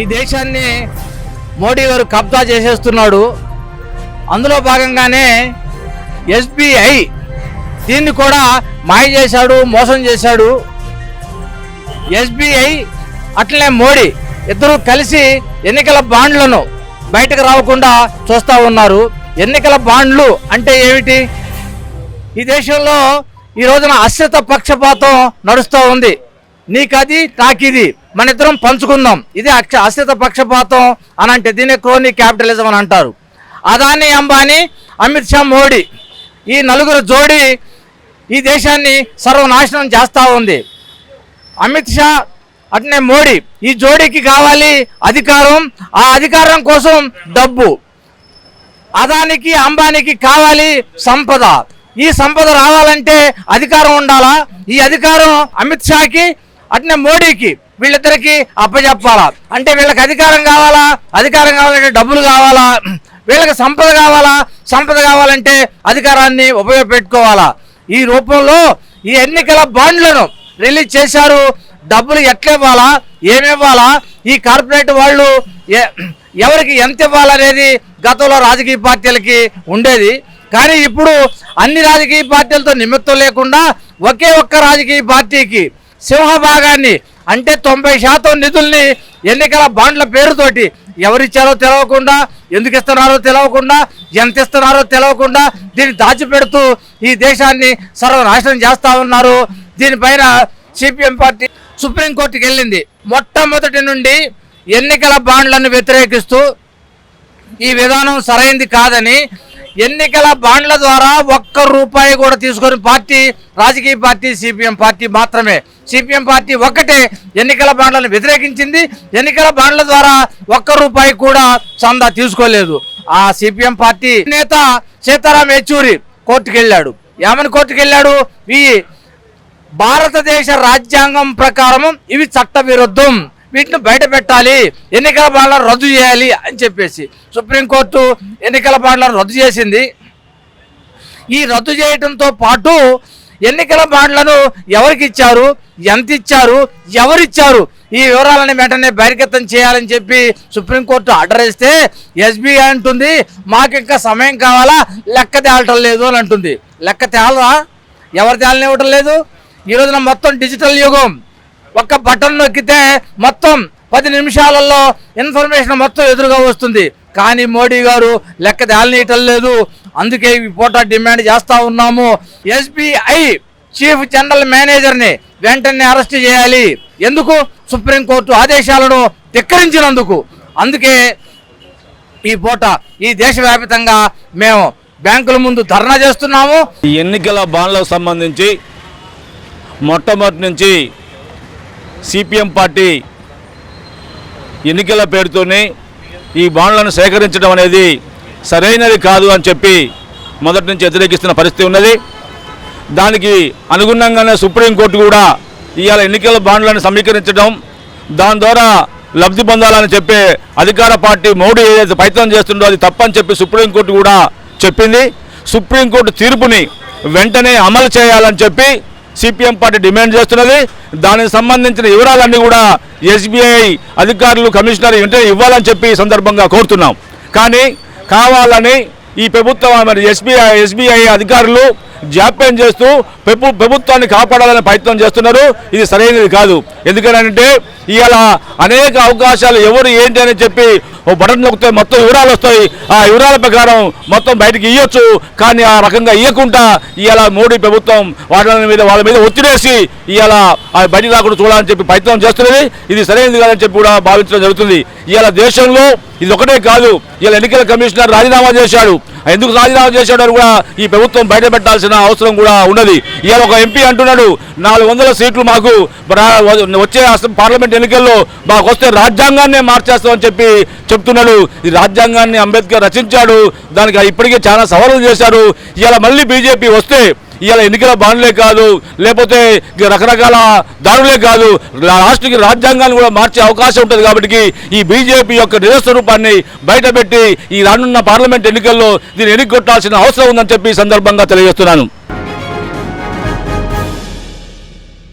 ఈ దేశాన్ని మోడీ గారు కబ్జా చేసేస్తున్నాడు. అందులో భాగంగానే ఎస్బీఐ దీన్ని కూడా మాయ చేశాడు మోసం చేశాడు. ఎస్బీఐ అట్లనే మోడీ ఇద్దరు కలిసి ఎన్నికల బాండ్లను బయటకు రావకుండా చూస్తూ ఉన్నారు. ఎన్నికల బాండ్లు అంటే ఏమిటి? ఈ దేశంలో ఈ రోజున అశ్రత పక్షపాతం నడుస్తూ ఉంది. నీకది నాకిది. మన ఇద్దరం పంచుకుందాం. ఇది అక్ష అశ్రిత పక్షపాతం అని అంటే దీన్ని క్రోనీ క్యాపిటలిజం అని అంటారు. అదాని అంబానీ అమిత్ షా మోడీ ఈ నలుగురు జోడి ఈ దేశాన్ని సర్వనాశనం చేస్తూ ఉంది. అమిత్ షా అట్నే మోడీ ఈ జోడీకి కావాలి అధికారం. ఆ అధికారం కోసం డబ్బు. అదానికి అంబానీకి కావాలి సంపద. ఈ సంపద రావాలంటే అధికారం ఉండాలా? ఈ అధికారం అమిత్ షాకి అట్నే మోడీకి. వీళ్ళిద్దరికి అప్పచెప్పాలా అంటే వీళ్ళకి అధికారం కావాలా? అధికారం కావాలంటే డబ్బులు కావాలా? వీళ్ళకి సంపద కావాలా? సంపద కావాలంటే అధికారాన్ని ఉపయోగపెట్టుకోవాలా? ఈ రూపంలో ఈ ఎన్నికల బాండ్లను రిలీజ్ చేశారు. డబ్బులు ఎట్లా ఇవ్వాలా ఏమివ్వాలా? ఈ కార్పొరేట్ వాళ్ళు ఎ- ఎవరికి ఎంత ఇవ్వాలనేది గతంలో రాజకీయ పార్టీలకి ఉండేది. కానీ ఇప్పుడు అన్ని రాజకీయ పార్టీలతో నిమిత్తం లేకుండా ఒకే ఒక్క రాజకీయ పార్టీకి సింహభాగాన్ని అంటే తొంభై శాతం నిధుల్ని ఎన్నికల బాండ్ల పేరుతోటి ఎవరిచ్చారో తెలవకుండా ఎందుకు ఇస్తున్నారో తెలవకుండా ఎంత ఇస్తున్నారో తెలవకుండా దీన్ని దాచిపెడుతూ ఈ దేశాన్ని సర్వనాశనం చేస్తా ఉన్నారు. దీనిపైన సిపిఎం పార్టీ సుప్రీంకోర్టుకి వెళ్ళింది. మొట్టమొదటి నుండి ఎన్నికల బాండ్లను వ్యతిరేకిస్తూ ఈ విధానం సరైంది కాదని ఎన్నికల బాండ్ల ద్వారా ఒక్క రూపాయి కూడా తీసుకొని పార్టీ రాజకీయ పార్టీ సిపిఎం పార్టీ మాత్రమే. సిపిఎం పార్టీ ఒక్కటే ఎన్నికల బాండ్లను వ్యతిరేకించింది. ఎన్నికల బాండ్ల ద్వారా ఒక్క రూపాయి కూడా చందా తీసుకోలేదు. ఆ సిపిఎం పార్టీ నేత సీతారాం యెచూరి కోర్టుకు వెళ్ళాడు ఏమని కోర్టుకు వెళ్ళాడు ఈ భారతదేశ రాజ్యాంగం ప్రకారం ఇవి చట్ట విరుద్ధం వీటిని బయట పెట్టాలి. ఎన్నికల బాండ్లను రద్దు చేయాలి అని చెప్పేసి సుప్రీంకోర్టు ఎన్నికల బాండ్లను రద్దు చేసింది. ఈ రద్దు చేయడంతో పాటు ఎన్నికల బాండ్లను ఎవరికి ఇచ్చారు? ఎంత ఇచ్చారు? ఎవరిచ్చారు ఈ వివరాలని వెంటనే బహిర్గతం చేయాలని చెప్పి సుప్రీంకోర్టు ఆర్డర్ ఇస్తే ఎస్బీఐ అంటుంది మాకు ఇంకా సమయం కావాలా? లెక్క తేలటం లేదు అని అంటుంది. లెక్క తేలరా? ఎవరు తేలనివ్వటం లేదు? ఈ రోజున మొత్తం డిజిటల్ యుగం. ఒక్క బటన్ నొక్కితే మొత్తం పది నిమిషాలలో ఇన్ఫర్మేషన్ మొత్తం ఎదురుగా వస్తుంది. కానీ మోడీ గారు లెక్క తేలనీయటం లేదు. అందుకే ఈ పూట డిమాండ్ చేస్తూ ఉన్నాము. ఎస్బీఐ చీఫ్ జనరల్ మేనేజర్ని వెంటనే అరెస్ట్ చేయాలి. ఎందుకు? సుప్రీంకోర్టు ఆదేశాలను ధిక్కరించినందుకు. అందుకే ఈ పూట ఈ దేశవ్యాప్తంగా మేము బ్యాంకుల ముందు ధర్నా చేస్తున్నాము. ఎన్నికల బాండ్లకు సంబంధించి మొట్టమొదటి నుంచి సిపిఎం పార్టీ ఎన్నికల పేరుతోనే ఈ బాండ్లను సేకరించడం అనేది సరైనది కాదు అని చెప్పి మొదటి నుంచి వ్యతిరేకిస్తున్న పరిస్థితి ఉన్నది. దానికి అనుగుణంగానే సుప్రీంకోర్టు కూడా ఇవాళ ఎన్నికల బాండ్లను సమీకరించడం దాని ద్వారా లబ్ధి పొందాలని చెప్పే అధికార పార్టీ మోడీ ఏదైతే ప్రయత్నం చేస్తుందో అది తప్పని చెప్పి సుప్రీంకోర్టు కూడా చెప్పింది. సుప్రీంకోర్టు తీర్పుని వెంటనే అమలు చేయాలని చెప్పి సిపిఎం పార్టీ డిమాండ్ చేస్తున్నది. దానికి సంబంధించిన వివరాలన్నీ కూడా ఎస్బీఐ అధికారులు కమిషనర్ వెంటనే ఇవ్వాలని చెప్పి సందర్భంగా కోరుతున్నాం. కానీ కావాలని ఈ ప్రభుత్వం మరి ఎస్బీఐ ఎస్బీఐ అధికారులు జాప్యం చేస్తూ ప్రభు ప్రభుత్వాన్ని కాపాడాలని ప్రయత్నం చేస్తున్నారు. ఇది సరైనది కాదు. ఎందుకనంటే ఇవాళ అనేక అవకాశాలు ఎవరు ఏంటి అని చెప్పి ఓ బటన్ నొక్కితే మొత్తం వివరాలు వస్తాయి. ఆ వివరాల ప్రకారం మొత్తం బయటికి ఇవ్వచ్చు కానీ ఆ రకంగా ఇవ్వకుండా ఇవాళ మోడీ ప్రభుత్వం వాళ్ళ మీద వాళ్ళ మీద ఒత్తిడేసి ఇవాళ ఆ బయట రాకుండా చూడాలని చెప్పి ప్రయత్నం చేస్తున్నది. ఇది సరైనది కాదని చెప్పి కూడా భావించడం జరుగుతుంది. ఇవాళ దేశంలో ఇది ఒకటే కాదు. ఇవాళ ఎన్నికల కమిషనర్ రాజీనామా చేశాడు. ఎందుకు రాజీనామా చేశాడు కూడా ఈ ప్రభుత్వం బయట పెట్టాల్సిన అవసరం కూడా ఉన్నది. ఇవాళ ఒక ఎంపీ అంటున్నాడు నాలుగు వందల సీట్లు మాకు వచ్చే పార్లమెంట్ ఎన్నికల్లో మాకు వస్తే రాజ్యాంగాన్నే మార్చేస్తామని చెప్పి చెప్తున్నాడు. ఈ రాజ్యాంగాన్ని అంబేద్కర్ రచించాడు దానికి ఇప్పటికే చాలా సవాళ్ళు చేశారు ఇలా మళ్ళీ బీజేపీ వస్తే ఇవాళ ఎన్నికల బాండ్లే కాదు లేకపోతే రకరకాల దారులే కాదు రాష్ట్రకి రాజ్యాంగాన్ని కూడా మార్చే అవకాశం ఉంటుంది కాబట్టి ఈ బీజేపీ యొక్క నిజస్వరూపాన్ని బయటపెట్టి ఈ రానున్న పార్లమెంట్ ఎన్నికల్లో దీన్ని ఎన్నికొట్టాల్సిన అవసరం ఉందని చెప్పి ఈ సందర్భంగా తెలియజేస్తున్నాను.